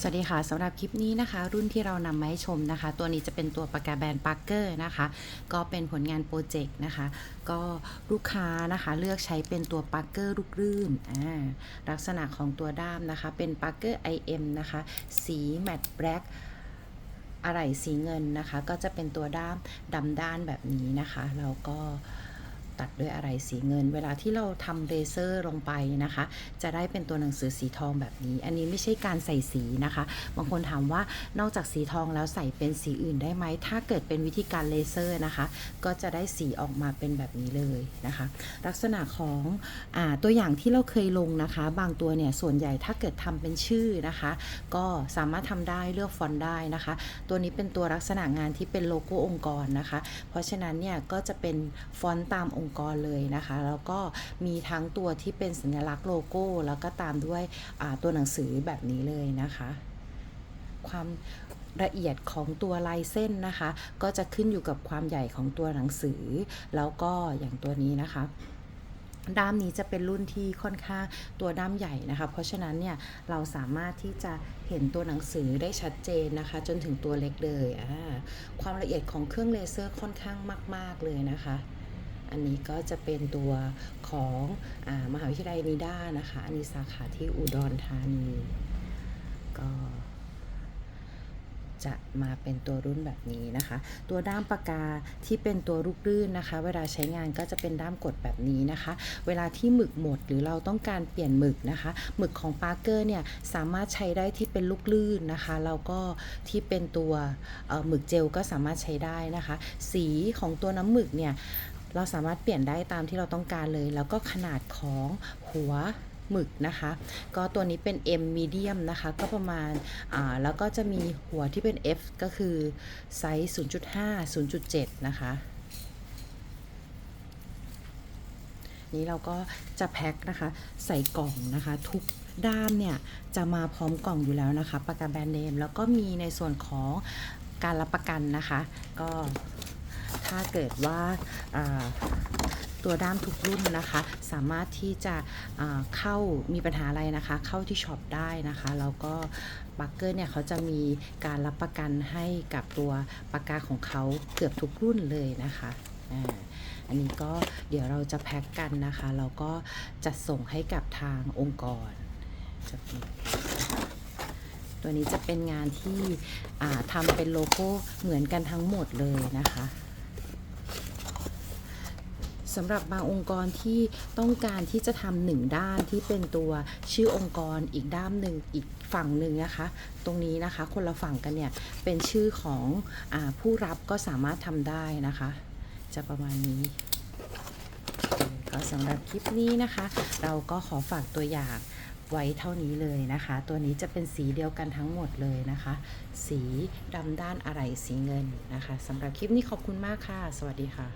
สวัสดีค่ะสำหรับคลิปนี้นะคะ รุ่นที่เรานำมาให้ชมนะคะ ตัวนี้จะเป็นตัวปากกาแบรนด์ปาร์เกอร์นะคะ ก็เป็นผลงานโปรเจกต์นะคะ ก็ลูกค้านะคะเลือกใช้เป็นตัวปาร์เกอร์ลูกรื่นอ่าลักษณะของตัวด้ามนะคะ เป็นปาร์เกอร์ IM นะคะ สีแมตต์แบล็กอะไรสีเงินนะคะ ก็จะเป็นตัวด้ามดำด้านแบบนี้นะคะแล้วก็ ตัดด้วยอะไรสีเงิน เวลาที่เราทำเลเซอร์ลงไปนะคะ จะได้เป็นตัวหนังสือสีทองแบบนี้ อันนี้ไม่ใช่การใส่สีนะคะ บางคนถามว่านอกจากสีทองแล้วใส่เป็นสีอื่นได้ไหม ถ้าเกิดเป็นวิธีการเลเซอร์นะคะ ก็จะได้สีออกมาเป็นแบบนี้เลยนะคะ ลักษณะของอตัวอย่างที่เราเคยลงนะคะ บางตัวเนี่ยส่วนใหญ่ถ้าเกิดทำเป็นชื่อนะคะ ก็สามารถทำได้เลือกฟอนต์ได้นะคะ ตัวนี้เป็นตัวลักษณะงานที่เป็นโลโก้องค์กรนะคะ เพราะฉะนั้นเนี่ยก็จะเป็นฟอนต์ตามองค์กรเลยนะคะ แล้วก็มีทั้งตัวที่เป็นสัญลักษณ์โลโก้ แล้วก็ตามด้วยตัวหนังสือแบบนี้เลยนะคะ ความละเอียดของตัวลายเส้นนะคะ ก็จะขึ้นอยู่กับความใหญ่ของตัวหนังสือ แล้วก็อย่างตัวนี้นะคะด้ามนี้จะเป็นรุ่นที่ค่อนข้างตัวด้ามใหญ่นะคะ เพราะฉะนั้นเนี่ยเราสามารถที่จะเห็นตัวหนังสือได้ชัดเจนนะคะ จนถึงตัวเล็กเลย ความละเอียดของเครื่องเลเซอร์ค่อนข้างมาก ๆเลยนะคะ อันนี้ก็จะเป็นตัวของอมหาวิทยาลัยนิด้านะคะ อันนี้สาขาที่อุดรธานี ก็จะมาเป็นตัวรุ่นแบบนี้นะคะ ตัวด้ามปากกาที่เป็นตัวลูกลื่นนะคะ เวลาใช้งานก็จะเป็นด้ามกดแบบนี้นะคะ เวลาที่หมึกหมดหรือเราต้องการเปลี่ยนหมึกนะคะ หมึกของปาร์เกอร์เนี่ยสามารถใช้ได้ที่เป็นลูกลื่นนะคะแล้วก็ที่เป็นตัวหมึกเจลก็สามารถใช้ได้นะคะ สีของตัวน้ำหมึกเนี่ย เราสามารถเปลี่ยนได้ตามที่เราต้องการเลย แล้วก็ขนาดของหัวหมึกนะคะ ก็ตัวนี้เป็น M medium นะคะ ก็ประมาณอ่าแล้วก็จะมีหัวที่เป็น F ก็คือไซส์ 0.5 0.7 นะคะนี้เราก็จะแพ็คนะคะ ใส่กล่องนะคะ ทุกด้ามเนี่ย จะมาพร้อมกล่องอยู่แล้วนะคะ ประกันแบรนด์เนม แล้วก็มีในส่วนของการรับประกันนะคะ ก็ ถ้าเกิดว่าตัวด้ามทุกรุ่นนะคะ สามารถที่จะเข้ามีปัญหาอะไรนะคะ เข้าที่ช็อปได้นะคะแล้วก็บักเกอร์เนี่ยเขาจะมีการรับประกันให้กับตัวปากกาของเขาเกือบทุกรุ่นเลยนะคะอันนี้ก็เดี๋ยวเราจะแพ็กกันนะคะแล้วก็จะส่งให้กับทางองค์กร ตัวนี้จะเป็นงานที่ทำเป็นโลโก้เหมือนกันทั้งหมดเลยนะคะ สำหรับบางองค์กรที่ต้องการที่จะทำหนึ่งด้านที่เป็นตัวชื่อองค์กรอีกด้านหนึ่งอีกฝั่งหนึ่งนะคะ ตรงนี้นะคะคนละฝั่งกันเนี่ยเป็นชื่อของอผู้รับก็สามารถทำได้นะคะ จะประมาณนี้ก็สำหรับคลิปนี้นะคะ เราก็ขอฝากตัวอย่างไว้เท่านี้เลยนะคะ ตัวนี้จะเป็นสีเดียวกันทั้งหมดเลยนะคะ สีดำด้านอะไรสีเงินนะคะสำหรับคลิปนี้ขอบคุณมากค่ะ สวัสดีค่ะ